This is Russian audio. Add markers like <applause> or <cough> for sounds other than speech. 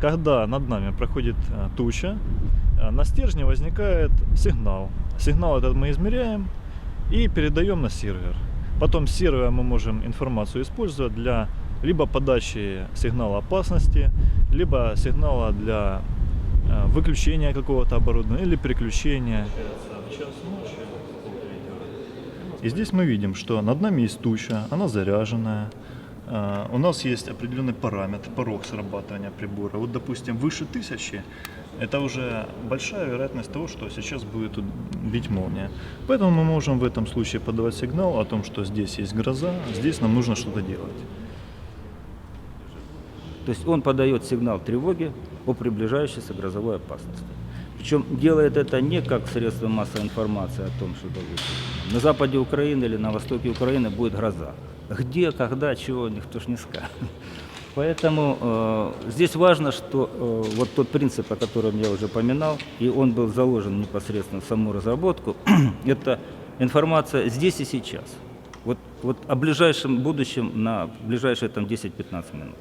когда над нами проходит э, туча, э, на стержне возникает сигнал. Сигнал этот мы измеряем и передаем на сервер. Потом с сервера мы можем информацию использовать для либо подачи сигнала опасности, либо сигнала для э, выключения какого-то оборудования или переключения. И здесь мы видим, что над нами есть туча, она заряженная. А, У нас есть определенный параметр, порог срабатывания прибора. Вот, допустим, выше тысячи, это уже большая вероятность того, что сейчас будет бить молния. Поэтому мы можем в этом случае подавать сигнал о том, что здесь есть гроза, здесь нам нужно что-то делать. То есть он подает сигнал тревоги о приближающейся грозовой опасности. Причем делает это не как средство массовой информации о том, что допустим, на западе Украины или на востоке Украины будет гроза. Где, когда, чего, никто ж не скажет. Поэтому э, здесь важно, что э, вот тот принцип, о котором я уже поминал, и он был заложен непосредственно в саму разработку, <clears throat> это информация здесь и сейчас. Вот, вот о ближайшем будущем на ближайшие там 10-15 минут.